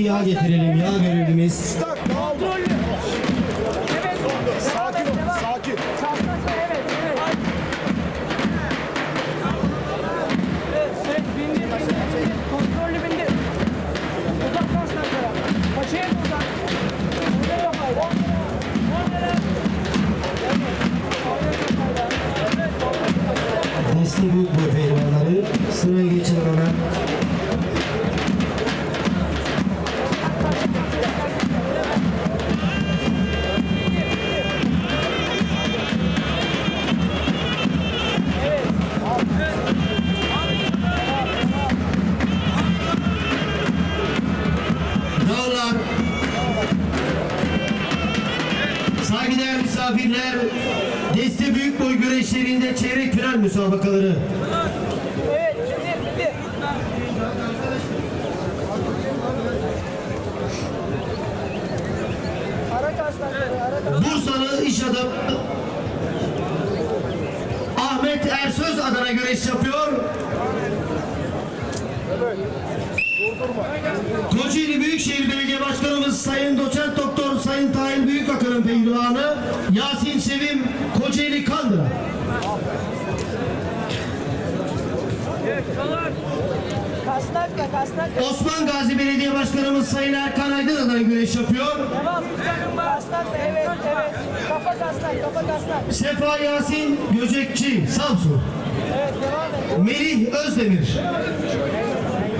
yağ getirelim. Yağ görevlimiz. Misafirler, Deste Büyük Boy güreşlerinde çeyrek final müsabakaları. Evet. Bursalı iş adamı Ahmet Ersöz adına güreş yapıyor. Kocaeli Büyükşehir Belediye Başkanımız Sayın Doçent Doktor Sayın Tahir Büyükakın'ın pehlivanı Yasin Sevim Kocaeli Kandıra. Osman Gazi Belediye Başkanımız Sayın Erkan Aydın adına güreş yapıyor. Devam. Kasnakla, evet, evet. Kafa kasnak, kafa kasnak. Sefa Yasin Göcekçi Samsun. Evet, devam et. Melih Özdemir.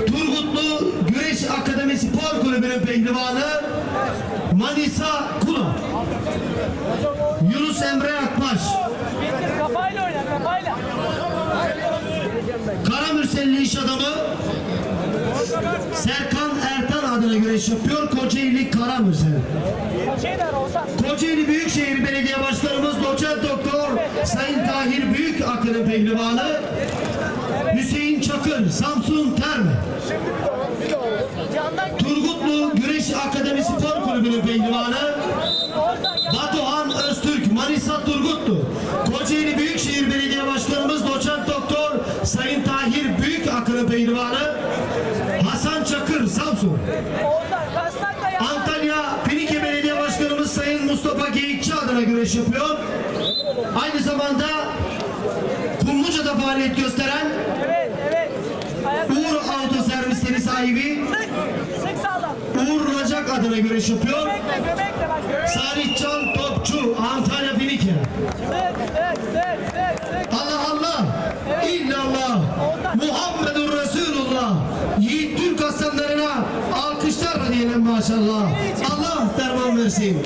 Turgutlu Güreş Akademi Spor Kulübü'nün pehlivanı Manisa. Yunus Emre Akbaş. Kafayla oyna, kafayla. Karamürselli iş adamı Serkan Ertan adına güreş yapıyor. Kocaeli Karamürsel. Kocaeli Büyükşehir Belediye Başkanımız Doçent Doktor Sayın Tahir Büyük Akın'ın pehlivanı Hüseyin Çakır Samsun Terme. Turgutlu Güreş Akademi Spor Kulübü'nün pehlivanı Manisa Turgutlu. Kocaeli Büyükşehir Belediye Başkanımız Doçent Doktor Sayın Tahir Büyük Akın'ın pehlivanı Hasan Çakır Samsun. Antalya Finike Belediye Başkanımız Sayın Mustafa Geyikçi adına güreş yapıyor. Aynı zamanda Kumluca'da faaliyet gösteren Evet, Uğur Auto Servisleri sahibi sık, sık. Uğur Racak adına güreş yapıyor. Salih Can Topçu Antalya Finike. Allah Allah illallah Muhammedur Resulullah Yiğit Türk aslanlarına alkışlarla diyelim maşallah Allah derman versin.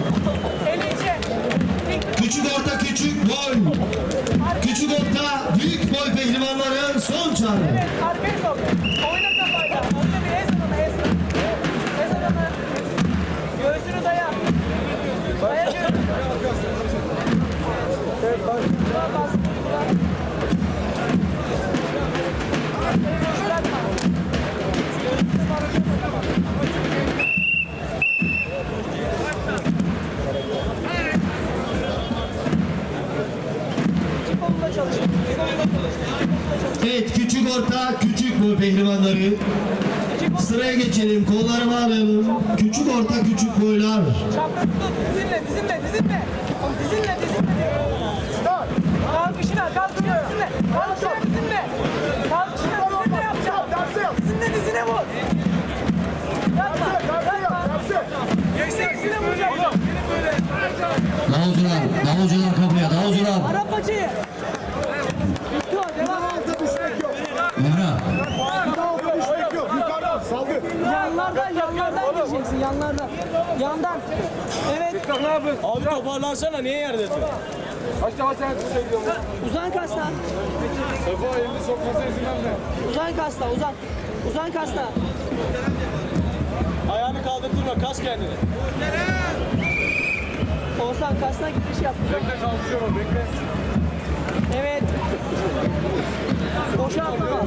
Küçük orta küçük boy Küçük orta büyük boy pehlivanların son çare Evet küçük orta küçük boy pehlivanları Sıraya geçelim kolları bağlayalım Küçük orta küçük boylar dizinle, dizinle, dizinle. Dizinle, dizinle. Kalkışına, kalkışına, dizinle. Kalkışına, dizinle. Kalkışına, dizinle yapacağım. Dizinle, dizine vur. Yapma, tersi. Dizine vuracaksın. Davulcular davulcular kapıya davulcular Ara paçayı. Yanlardan, yanlardan gireceksin, yanlardan. Yandan. Evet, Abi toparlansana niye yerdesin? uzan kasla. Sefa elini sokmasa izin verme. Uzan kasla, uzan. Uzan kasla. Ayağını kaldırdırma kas kendini. Oğuzhan kasna giriş yap. Bekle kalkışıyorum bekle. Evet. Boşa atlama.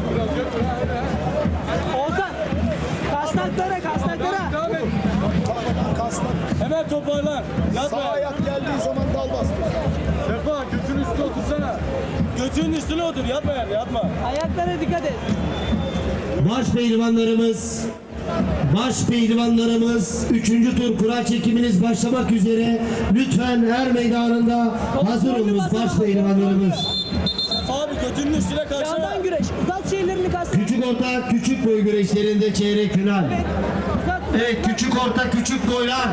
Oğuzhan. Kasnaklara, kasnaklara. Kasnak. Hemen toparlan. Sağ Yatma. ayak geldiği zaman dal bastır. Sefa götünün üstüne otursana. Götünün üstüne otur yatma yerde yatma. Ayaklara dikkat et. Baş pehlivanlarımız Baş pehlivanlarımız 3. tur kura çekiminiz başlamak üzere. Lütfen her meydanında hazır olunuz baş pehlivanlarımız. Götünün üstüne karşı. Yandan güreş. Uzat şeylerini kastın. Küçük orta küçük boy güreşlerinde çeyrek final. Uzat. Evet küçük orta küçük boylar.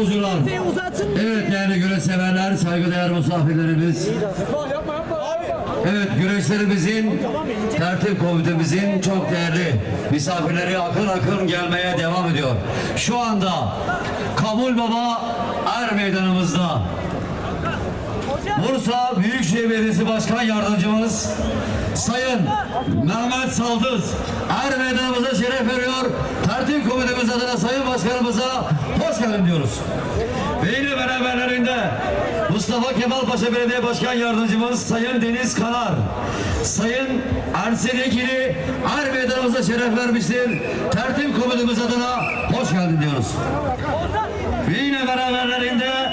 Uzatsın. Evet değerli güreş severler, saygıdeğer misafirlerimiz. Evet güreşlerimizin, tertip komitemizin çok değerli misafirleri akın akın gelmeye devam ediyor. Şu anda Kabul Baba Er Meydanımızda. Bursa Büyükşehir Belediyesi Başkan Yardımcımız Sayın Mehmet Saldız Er Meydanımıza şeref veriyor. Tertip komitemiz adına Sayın Başkanımıza hoş geldin diyoruz. Ve yine beraberlerinde Mustafa Kemal Paşa Belediye Başkan Yardımcımız Sayın Deniz Kanar, Sayın Ersin Ekili Er Meydanımıza şeref vermiştir. Tertip komitemiz adına hoş geldin diyoruz. Ve yine beraberlerinde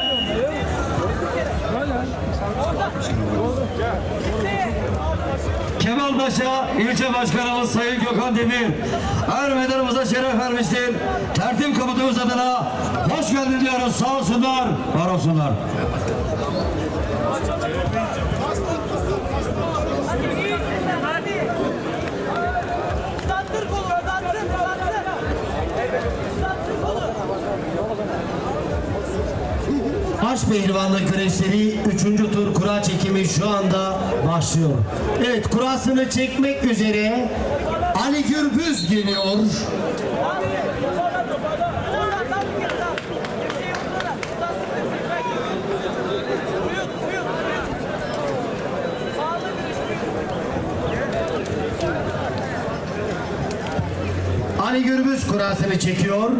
Kemalpaşa ilçe başkanımız Sayın Gökhan Demir Er meydanımıza şeref vermiştir. Tertip komutumuz adına hoş geldin diyoruz. Sağ olsunlar, var olsunlar. Baş pehlivanlık güreşleri 3. tur çekimi şu anda başlıyor. Evet kurasını çekmek üzere Ali Gürbüz geliyor. Ali Gürbüz kurasını çekiyor.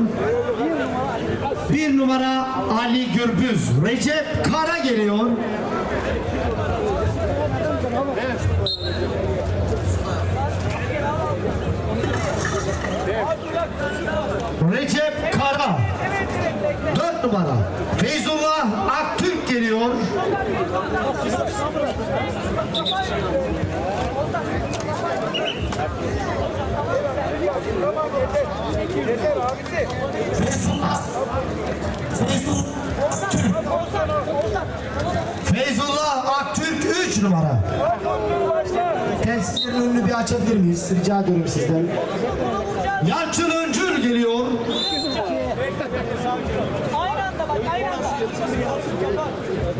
Bir numara Ali Gürbüz. Recep Kara geliyor. Recep Kara. Dört numara. Feyzullah Aktürk geliyor. Feyzullah Aktürk 3 numara. Telsizlerin önünü bir açabilir miyiz? Rica ediyorum sizden. Yalçın Öncül geliyor. Aynı anda bak aynı anda.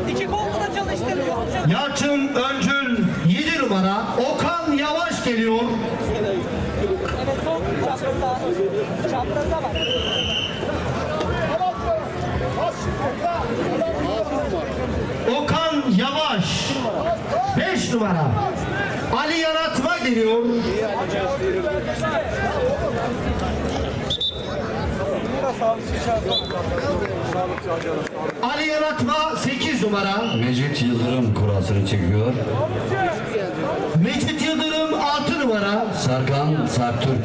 İki kolunu da çalıştırıyor. Yalçın Öncül 7 numara. Okan Yavaş geliyor. Evet sol çapraza. Çapraza bak. Okan Yavaş 5 numara. Ali Yaratma geliyor. Ali Yaratma 8 numara. Mecit Yıldırım kurasını çekiyor. Mecit Yıldırım 6 numara. Serkan Sertürk